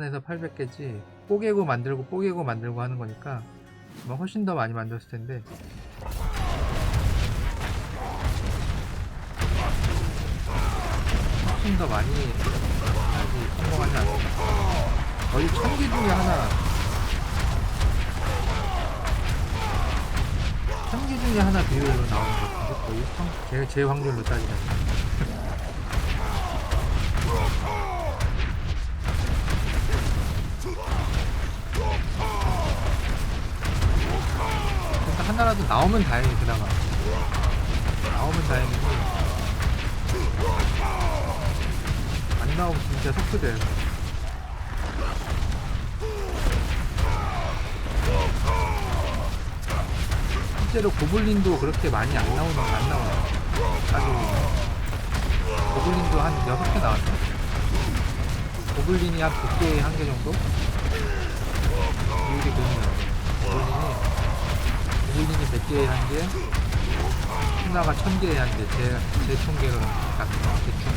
에서 800개지 뽀개고 만들고 뽀개고 만들고 하는 거니까 아마 훨씬 더 많이 만들었을 텐데. 훨씬 더 많이 하지 성공하지 않았다 거의 천개 중에 하나. 천개 중에 하나 비율로 나오는 것 같은데? 거의 성, 제, 제 확률로 따지면 하나라도 나오면 다행이 그나마. 나오면 다행이고 안 나오면 진짜 속수돼요. 실제로 고블린도 그렇게 많이 안 나오는 안 나와요 아주 고블린도 한 6개 나왔어요 고블린이 한 100개에 한개 정도? 비율이 그러네요 고블린이 고블린이 100개에 한 개, 신화가 1000개에 한 개, 제, 제 총계로 갔어요, 대충.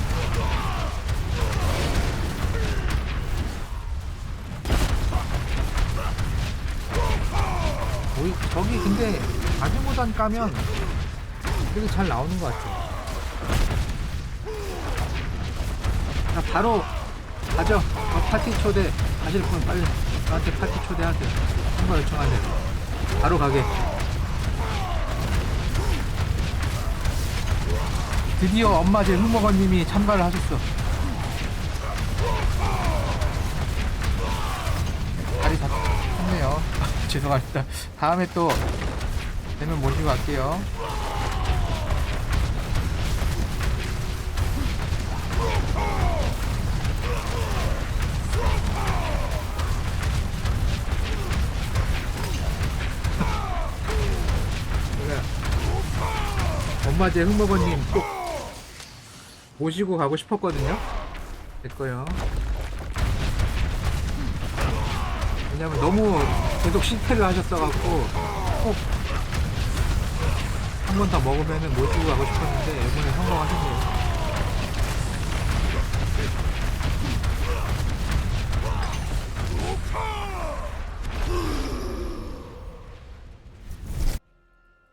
오이, 저기 근데 아주모단 까면 되게 잘 나오는 것 같아요. 자, 바로 가죠. 어, 파티 초대 가실 분 빨리 저한테 파티 초대하세요. 한번 요청하세요. 바로 가게. 드디어 엄마 제 흑먹어님이 참가를 하셨어. 다리 잡혔네요. 죄송합니다. 다음에 또 되면 모시고 갈게요. 제가 엄마 제 흑먹어님 꼭 모시고 가고 싶었거든요. 됐고요. 왜냐면 너무 계속 실패를 하셨어갖고 꼭 한 번 더 먹으면은 모시고 가고 싶었는데 이번에 성공하셨네요.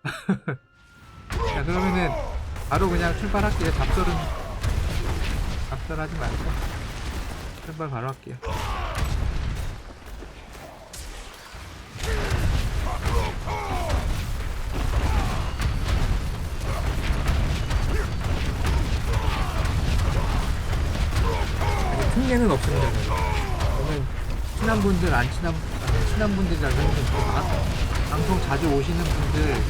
자 그러면은 바로 그냥 출발할게요. 잡설은 잡설하지 말고 출발 바로 할게요. 특례는 없습니다. 저는 친한 분들 안 친한 안 친한 그러면 저 방- 방송 자주 오시는 분들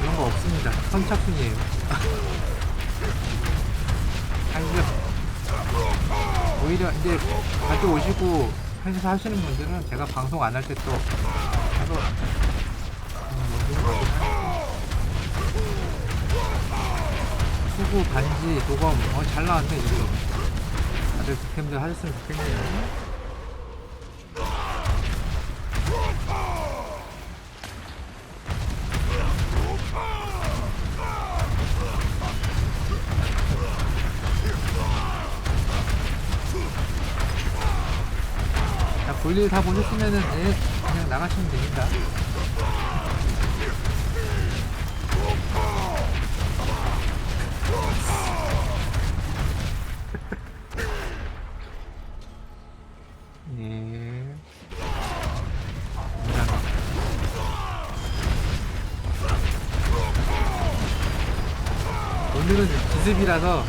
그런 거 없습니다. 선착순이에요. 아니죠. 오히려 이제 자주 오시고 편에서 하시는 분들은 제가 방송 안 할 때또 하니까. 수구, 반지, 도검 어, 잘 나왔네 지금 다들 득템들 하셨으면 좋겠네요 볼일 다 보셨으면은 예, 그냥 나가시면 됩니다. 예. 오늘은 기습이라서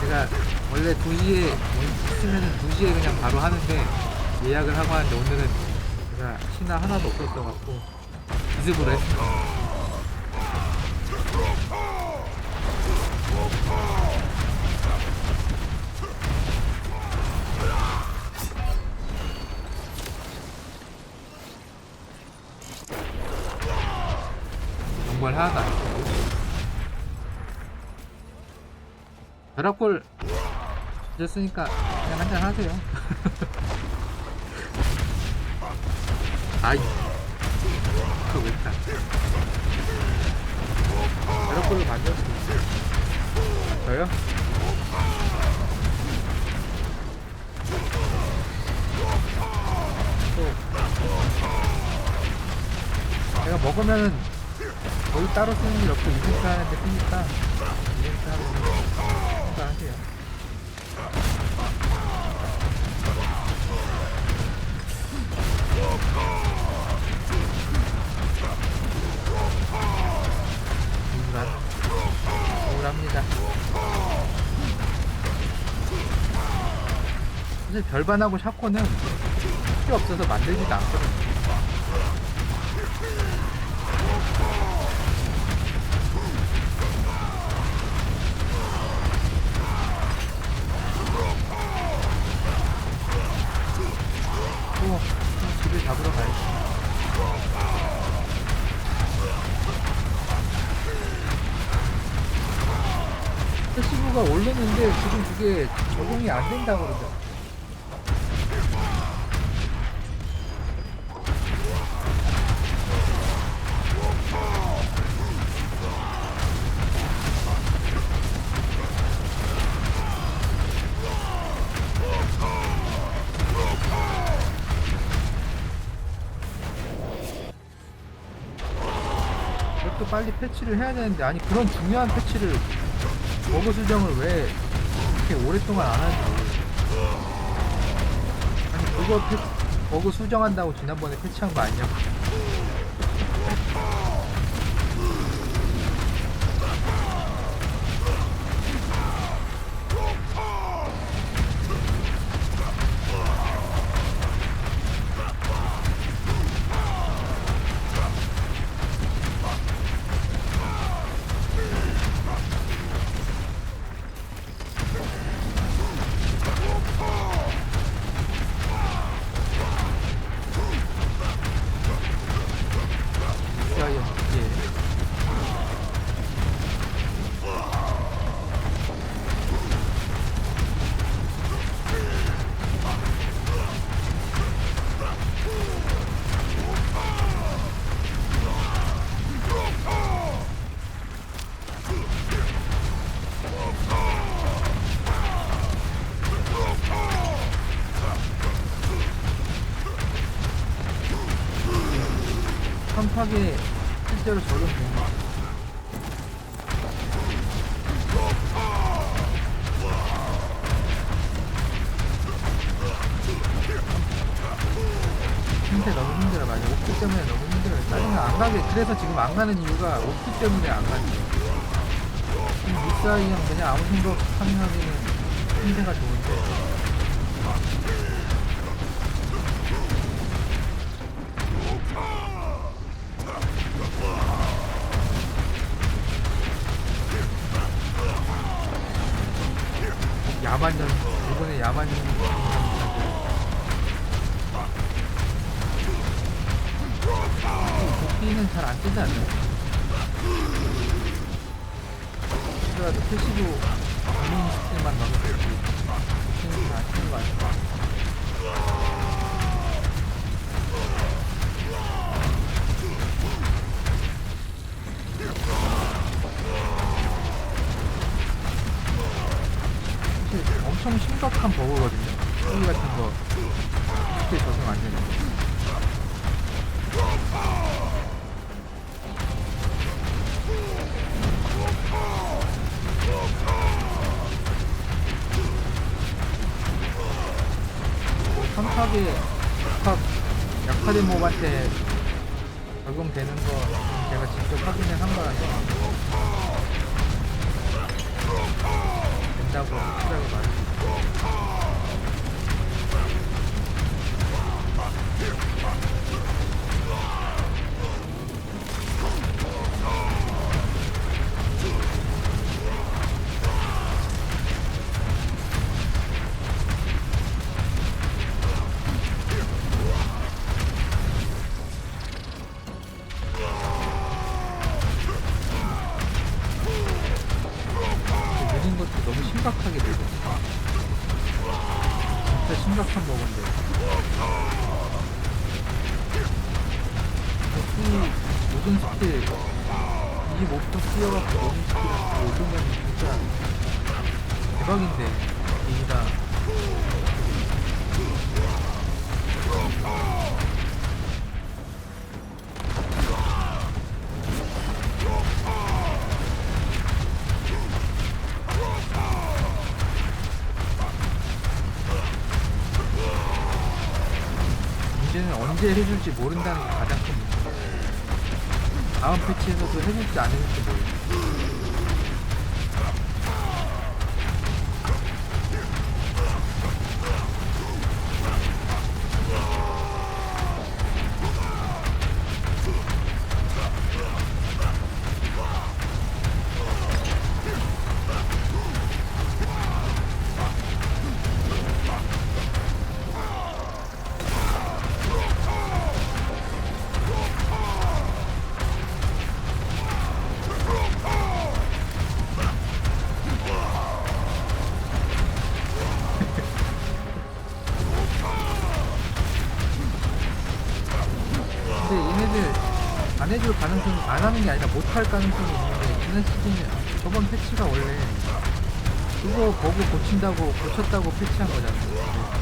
제가 원래 2시에 있으면은 2시에 그냥 바로 하는데 예약을 하고 하는데 오늘은 제가 신화 하나도 없었어 갖고 기습으로 했습니다. 정말 하나도 안 했고 벼락골 늦었으니까 그냥 한잔 하세요. 아이. 그거 왜 타? 여러 걸로 만들 수 있어요. 저요? 또. 제가 먹으면은 거의 따로 쓰는 일 없고 인생 사는데 쓰니까. 사실 별반하고 샤코는 필요 없어서 만들지도 않거든요. 또, 또 집을 잡으러 가야지. 패시브가 올렸는데 지금 그게 적용이 안 된다고 그러죠. 빨리 패치를 해야 되는데 아니 그런 중요한 패치를 버그 수정을 왜 이렇게 오랫동안 안 하는지. 아니 그거 패, 버그 수정한다고 지난번에 패치한 거 아니냐고 선팍에 실제로 적용된 거. 힘들 너무 힘들어. 맞아 옥기 때문에 너무 힘들어. 짜증나 안 가게. 그래서 지금 안 가는 이유가 옥기 때문에 안 가는 미사이 형 그냥 아무 생각 없이 파밍하기는 힘세가 좋은데 야만년 이번에 야만년 도끼는 잘 안 뜨지 않나요? 그래도 패시브 이민 스킬만 넣으면 선탑이 약합, 약화된 몹한테 적용되는 거 제가 직접 확인을 한 거라서 된다고 말해요. 근데 심각하게 늘었어. 진짜 심각한. 역시 모든 스킬 25% 뛰어갖고 모든 스킬한테 오르면 진짜 대박인데 이기다 언제 해줄지 모른다는 게 가장 큰 문제. 다음 패치에서도 해줄지 안 해줄지 모르겠어. 근데 얘네들 안 해줄 가능성이 안 하는 게 아니라 못 할 가능성이 있는데 지난 시즌에 저번 패치가 원래 그거 버그 고친다고 고쳤다고 패치한 거잖아요.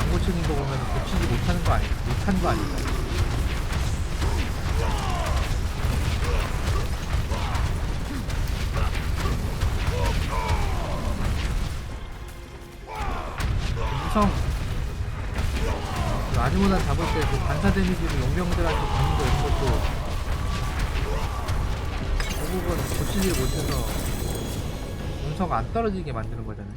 안 고치는 거 보면 고치지 못하는 거 아니 못한 거 아닌가? 무성 그 아즈모단 잡을 때 그 반사 데미지를 용병들한테 주는 거 것도 결국은 고치지를 못해서 운석 안 떨어지게 만드는 거잖아요.